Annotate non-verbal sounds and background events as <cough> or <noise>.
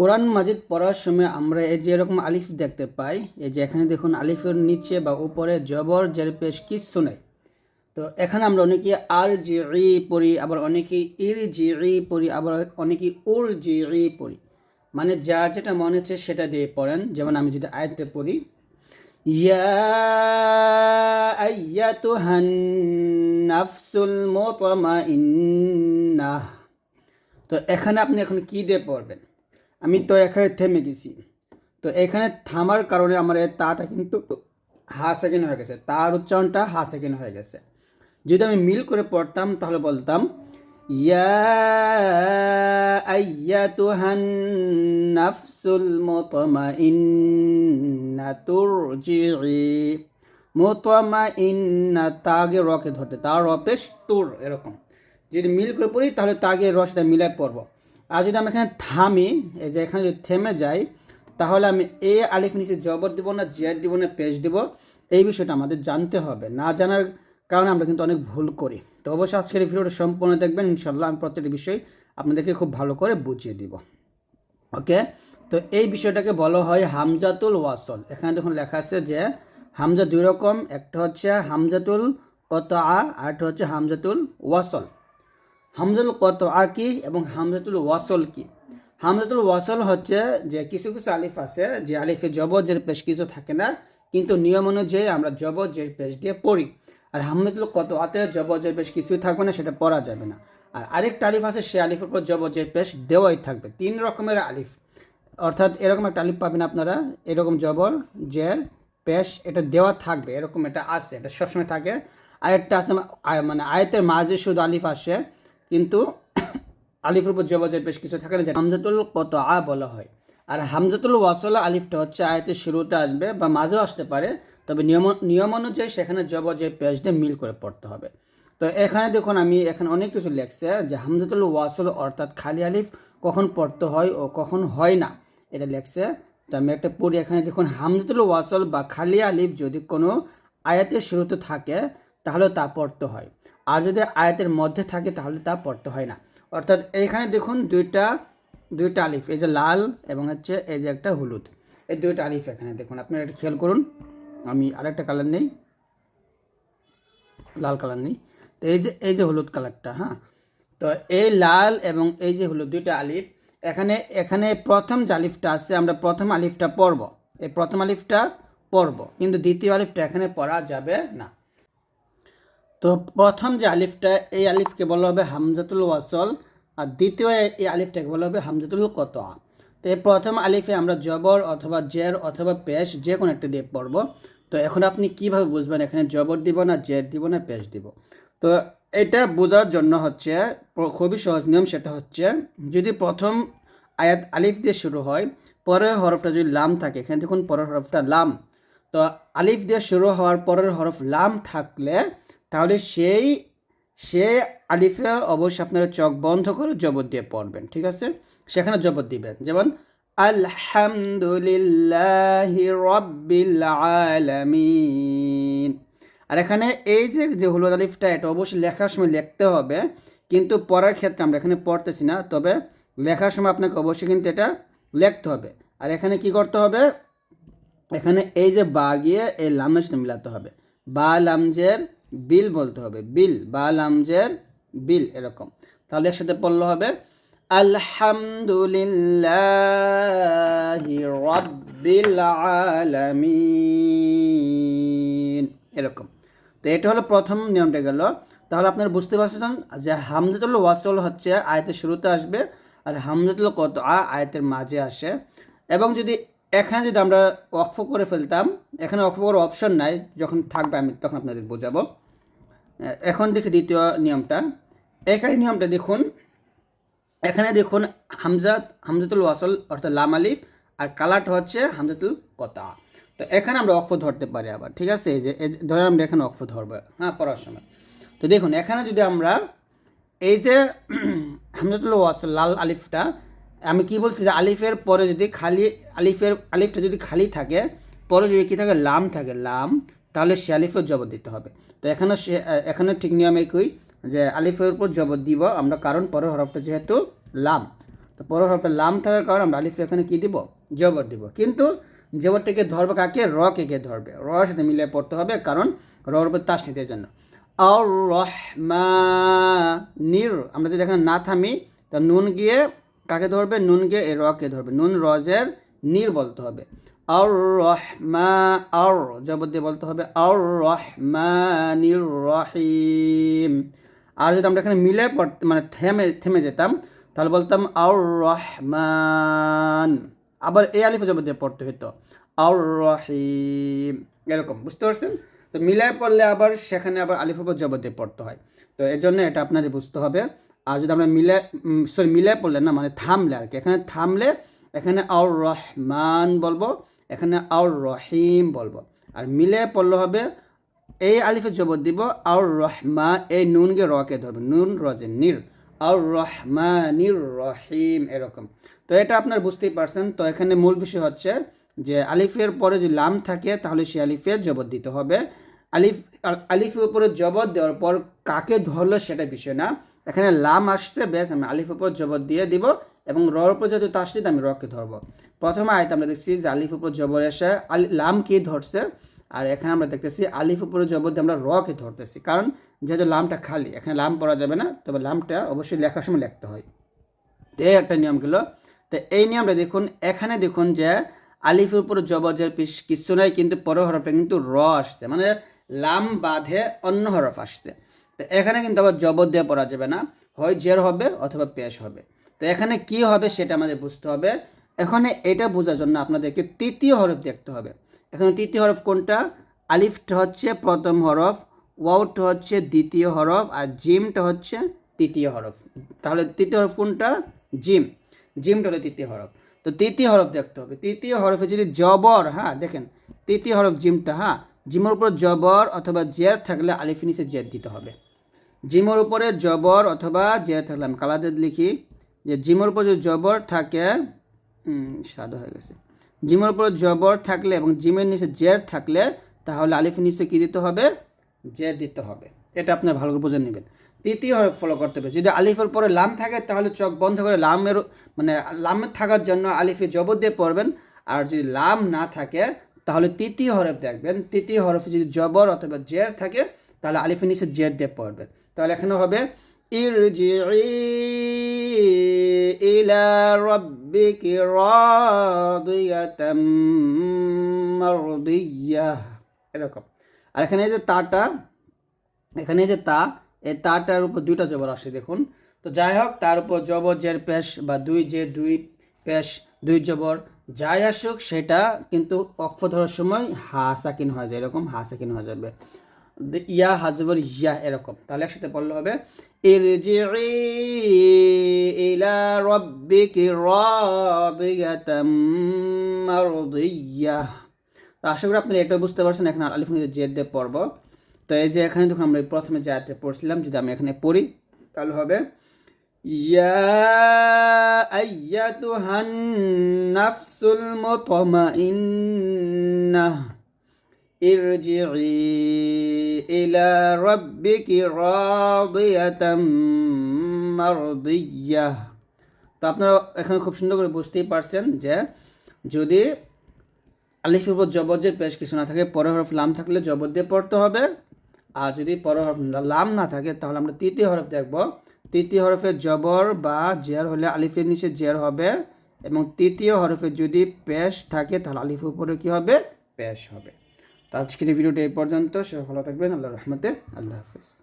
কোরআন মাজিদ পড়ার সময় আমরা এই যে এরকম আলিফ দেখতে পাই, এই যে এখানে দেখুন আলিফের নিচে বা উপরে জবর জের পেশ কিচ্ছু নেই। তো এখানে আমরা অনেকে আর জি ই পড়ি, আবার অনেকে ইর জি ই পড়ি, আবার অনেকে উর জি ই পড়ি। মানে যা যেটা মনে হচ্ছে সেটা দিয়ে পড়েন। যেমন আমি যদি আয়তে পড়ি তো এখানে আপনি এখন কি দিয়ে পড়বেন? আমি তো এখানে থেমে গেছি। তো এখানে থামার কারণে আমার এই তাটা কিন্তু হা সেকেন্ড হয়ে গেছে। তার উচ্চারণটা হা সেকেন্ড হয়ে গেছে। যদি আমি মিল করে পড়তাম, তাহলে বলতাম তাগে রকে ধরতে, তার রপেশ তুর, এরকম। যদি মিল করে পড়ি, তাহলে তাগে রসটা মিলাই পড়ব। আর যদি আমি এখানে থামি, এই যে এখানে যদি থেমে যাই, তাহলে আমি এ আলিফ নিচে জবর দিব না, জেড দিব না পেজ দিব। এই বিষয়টা আমাদের জানতে হবে। না জানার কারণে আমরা কিন্তু অনেক ভুল করি। তো অবশ্যই আজকের ভিডিওটা সম্পূর্ণ দেখবেন। ইনশাল্লাহ আমি প্রত্যেকটি বিষয় আপনাদেরকে খুব ভালো করে বুঝিয়ে দিব। ওকে? তো এই বিষয়টাকে বলা হয় হামজাতুল ওয়াসল। এখানে দেখুন লেখা আছে যে হামজা দুই রকম, একটা হচ্ছে হামজাতুল কত আরেকটা হচ্ছে হামজাতুল ওয়াসল। হামজাতুল কত কি এবং হামজাতুল ওয়াসল কি? হামজাতুল ওয়াসল হচ্ছে যে কিছু কিছু আলিফ আছে, যে আলিফে জবজের পেশ কিছু থাকে না, কিন্তু নিয়ম অনুযায়ী আমরা জবজের পেশ দিয়ে পড়ি। আর হামজাতুল কত আতে জবজের পেশ কিছুই থাকবে না, সেটা পড়া যাবে না। আর আরেকটা আলিফ আছে সে আলিফের উপর জবজের পেশ দেওয়াই থাকবে। তিন রকমের আলিফ। অর্থাৎ এরকম একটা আলিফ পাবেন আপনারা, এরকম জবর, জের, পেশ, এটা দেওয়া থাকবে, এরকম এটা আছে, এটা সবসময় থাকে। আর একটা আছে মানে আয়তের মাঝে শুধু আলিফ আসে কিন্তু আলিফের উপর জবজের পেশ কিছু থাকে না যে হামজাতুল কত আ বলা হয়। আর হামজাতুল ওয়াসলা আলিফটা হচ্ছে আয়তের শুরুতে আসবে বা মাঝেও আসতে পারে, তবে নিয়ম নিয়ম অনুযায়ী সেখানে জবজের পেশ দিয়ে মিল করে পড়তে হবে। তো এখানে দেখুন, আমি এখানে অনেক কিছু লেখছে, যে হামজাতুল ওয়াসল অর্থাৎ খালি আলিফ কখন পড়তে হয় ও কখন হয় না, এটা লেখছে। তো আমি একটা পড়ি, এখানে দেখুন, হামজাতুল ওয়াসল বা খালি আলিফ যদি কোনো আয়াতের শুরুতে থাকে, তাহলে তা পড়তে হয়। আর যদি আয়াতের মধ্যে থাকে তাহলে তা পড়তে হয় না। অর্থাৎ এইখানে দেখুন দুইটা দুইটা আলিফ, এই যে লাল এবং হচ্ছে এই যে একটা হলুদ। এই দুইটা আলিফ এখানে দেখুন, আপনারা এটা খেয়াল করুন। আমি আরেকটা কালার নেই, লাল কালার নেই। তো এই যে এই যে হলুদ কালারটা হ্যাঁ? তো এই লাল এবং এই যে হলুদ দুইটা আলিফ, এখানে এখানে প্রথম যে আলিফটা আছে, আমরা প্রথম আলিফটা পড়ব। এই প্রথম আলিফটা পড়ব, কিন্তু দ্বিতীয় আলিফটা এখানে পড়া যাবে না। তো প্রথম যে আলিফটা, এই আলিফকে বলা হবে হামজাতুল ওয়াসল, আর দ্বিতীয় এই আলিফটাকে বলা হবে হামজাতুল কতআ। তো এই প্রথম আলিফে আমরা জবর অথবা জের অথবা পেশ যে কোনো একটা দিয়ে পড়ব। তো এখন আপনি কীভাবে বুঝবেন এখানে জবর দিব না জের দিব না পেশ দিব? তো এটা বোঝার জন্য হচ্ছে খুবই সহজ নিয়ম সেটা হচ্ছে, যদি প্রথম আয়াত আলিফ দিয়ে শুরু হয়, পরের হরফটা যদি লাম থাকে, এখানে দেখুন পরের হরফটা লাম। তো আলিফ দিয়ে শুরু হওয়ার পরের হরফ লাম থাকলে তাহলে সেই, সে আলিফে অবশ্যই আপনারা চোখ বন্ধ করে জবর দিয়ে পড়বেন, ঠিক আছে? সেখানে জবর দিবেন। যেমন, আলহামদুলিল্লাহ রব্বিল আলামিন। আর এখানে এই যে যে হলুদ আলিফটা, এটা অবশ্যই লেখার সময় লিখতে হবে, কিন্তু পড়ার ক্ষেত্রে আমরা এখানে পড়তেছি না, তবে লেখার সময় আপনাকে অবশ্যই কিন্তু এটা লিখতে হবে। আর এখানে কি করতে হবে? এখানে এই যে বা গিয়ে এই লামের সাথে মিলাতে হবে। বা লামজের বিল বলতে হবে। বিল, বা লামজের বিল এরকম। তাহলে একসাথে পড়লে হবে, আলহামদুলিল্লাহ রব্বিল আলামিন এরকম। তো এটা হলো প্রথম নিয়মটা গেল। তাহলে আপনারা বুঝতে পারছেন যে হামজাতুল ওয়াসল হচ্ছে আয়তের শুরুতে আসবে, আর হামজাতুল কত আয়তের মাঝে আসে। এবং যদি এখানে যদি আমরা অক্ফ করে ফেলতাম, এখানে অক্ফ করার অপশন নাই, যখন থাকবে আমি তখন আপনাদের বোঝাবো। এখন দেখি দ্বিতীয় নিয়মটা। এখানে নিয়মটা দেখুন। এখানে দেখুন হামজাত, হামজাতুল ওয়াসল অর্থাৎ লাম আলিফ আর কালারটা হচ্ছে হামজাতুল কতা। তো এখানে আমরা অক্ষ ধরতে পারি আবার, ঠিক আছে? এই যে ধরে আমরা এখানে অক্ষ ধরবো হ্যাঁ পড়ার সময়। তো দেখুন, এখানে যদি আমরা এই যে <clears throat> হামজাতুল ওয়াসল লাল আলিফটা, আমি কি বলছি যে আলিফের পরে যদি খালি, আলিফের, আলিফটা যদি খালি থাকে, পরে যদি কি থাকে, লাম থাকে, লাম। তাহলে সে আলিফের জবর দিতে হবে। তো এখানে সে এখানে ঠিক নিয়ম একই যে আলিফের উপর জবর দিব আমরা, কারণ পরের হরফটা যেহেতু লাম। তো পরের হরফে লাম থাকার কারণে আমরা আলিফ এখানে কি দিব? জবর দিব। কিন্তু জবরটাকে ধরবে কাকে? র কে ধরবে। র সাথে মিলিয়ে পড়তে হবে, কারণ রর উপর তাস নিতে জন্য। আর রহমা নির আমরা যদি এখানে না থামি, তা নুন গিয়ে কাকে ধরবে? নুন গিয়ে এ রকে ধরবে। নুন রজের নির বলতে হবে। আর রহমা আর জবর দিয়ে বলতে হবে আর রহমানির রহিম আর যদি আমরা এখানে মিলে মানে থেমে থেমে যেতাম, তাহলে বলতাম আর রহমান আবার এই আলিফ জবর দিয়ে পড়তে হতো আর রহিম এরকম, বুঝতে পারছেন? তো মিলায় পড়লে আবার সেখানে আবার আলিফ উপর জবর দিয়ে পড়তে হয়। তো এর জন্য এটা আপনাদের বুঝতে হবে। আর যদি আমরা মিলে সরি মিলে পড়লে না মানে থামলে আর কি, এখানে থামলে এখানে আর রহমান বলব। এখানে আর রহিম বলব। আর মিলে পড়লে হবে, এই আলিফে জবর দিব আর রহমা, এই নুনকে রকে ধরবে, নুন রজে নির আর রহমা নির রহিম, এরকম। তো এটা আপনার বুঝতেই পারছেন। তো এখানে মূল বিষয় হচ্ছে যে আলিফের পরে যদি লাম থাকে, তাহলে সে আলিফের জবর দিতে হবে। আলিফ আলিফের উপরে জবর দেওয়ার পর কাকে ধরলো সেটা বিষয় না। এখানে লাম আসছে বেশ আমি আলিফের উপর জবর দিয়ে দিব। এবং রর উপর যেহেতু তাসদিদ আমি রকে ধরবো। প্রথমে আয়তে আমরা দেখছি যে আলিফ উপর জবর এসে আলি লাম কি ধরছে, আর এখানে আমরা দেখতেছি আলিফ উপরে জবর দিয়ে আমরা রকে ধরতেছি। কারণ যেহেতু লামটা খালি, এখানে লাম পড়া যাবে না, তবে লামটা অবশ্যই লেখার সময় লিখতে হয়। তো এই একটা নিয়ম গেল। তো এই নিয়মটা দেখুন, এখানে দেখুন যে আলিফের উপর জবজের পিস, কিছু নাই, কিন্তু পরের হরফে কিন্তু র আসছে। মানে লাম বাঁধে অন্য হরফ আসছে। তো এখানে কিন্তু আবার জবর দিয়ে পড়া যাবে না। হয় জের হবে অথবা পেশ হবে। তো এখানে কি হবে সেটা আমাদের বুঝতে হবে। এখানে এটা বোঝার জন্য আপনাদেরকে তৃতীয় হরফ দেখতে হবে। এখানে তৃতীয় হরফ কোনটা? আলিফটা হচ্ছে প্রথম হরফ, ওয়াউটা হচ্ছে দ্বিতীয় হরফ, আর জিমটা হচ্ছে তৃতীয় হরফ। তাহলে তৃতীয় হরফ কোনটা? জিম। জিমটা হলো তৃতীয় হরফ। তো তৃতীয় হরফ দেখতে হবে। তৃতীয় হরফে যদি জবর হ্যাঁ দেখেন, তৃতীয় হরফ জিমটা হ্যাঁ জিমের উপর জবর অথবা জের থাকলে আলিফ নিচে জের দিতে হবে। জিমের উপরে জবর অথবা জের থাকলে আমি কালাদের লিখি। যে জিমের উপর যদি জবর থাকে সাদা হয়ে গেছে। জিমের উপর জবর থাকলে এবং জিমের নিচে জের থাকলে, তাহলে আলিফ নিচে কী দিতে হবে? জের দিতে হবে। এটা আপনার ভালো করে বুঝে নেবেন। তৃতীয় হরফ ফলো করতে হবে। যদি আলিফের পরে লাম থাকে, তাহলে চোখ বন্ধ করে লামের মানে লাম থাকার জন্য আলিফে জবর দিয়ে পড়বেন। আর যদি লাম না থাকে, তাহলে তৃতীয় হরফ দেখবেন। তৃতীয় হরফে যদি জবর অথবা জের থাকে, তাহলে আলিফের নিচে জের দিয়ে পড়বেন। তাহলে এখানে হবে ইরজিই ইলা রাব্বিকি রাদিয়াতাম মারদিয়াহ এরকম আর এখানে যে তাটা, এখানে যে তা, এই তাটার উপর দুইটা জবর আসে, দেখুন। তো যাই হোক, তার উপর জবর, জের, পেশ বা দুই যে দুই পেশ, দুই জবর, যাই আসুক, সেটা কিন্তু অক্ষ ধরার সময় হা সাকিন হয়ে যায়, এরকম হা সাকিন হয়ে যাবে। ইয়া হাজবর ইয়া এরকম। তাহলে একসাথে পড়লে হবে ইরজিই ইলা রাব্বিকি রাদিয়াতাম মারদিয়াহ তো আশা করি আপনারা এটা বুঝতে পারছেন, এখন আলিফ নিয়ে জেদ দিয়ে পড়ব। তো এই যে এখানে দেখুন আমরা প্রথমে যে পড়ছিলাম, যদি আমি এখানে পড়ি, তাহলে হবে, ইয়া আইয়াতুহান নাফসুল মুতমাইন্নাহ। ارجعي إلى ربك راضية مرضية তো আপনারা এখানে খুব সুন্দর করে বুঝতেই পারছেন যে যদি আলিফের উপর জবর যে পেশ কিছু না থাকে পরের হরফ লাম থাকলে জবর দিয়ে পড়তে হবে আর যদি পরের হরফ লাম না থাকে তাহলে আমরা তৃতীয় হরফ দেখব তৃতীয় হরফে জবর বা জের হলে আলিফের নিচে জের হবে এবং তৃতীয় হরফে যদি পেশ থাকে তাহলে আলিফের উপরে কি হবে পেশ হবে তো আজকের এই ভিডিওটি এই পর্যন্ত। সবাই ভালো থাকবেন। আল্লাহ রহমতে আল্লাহ হাফিজ।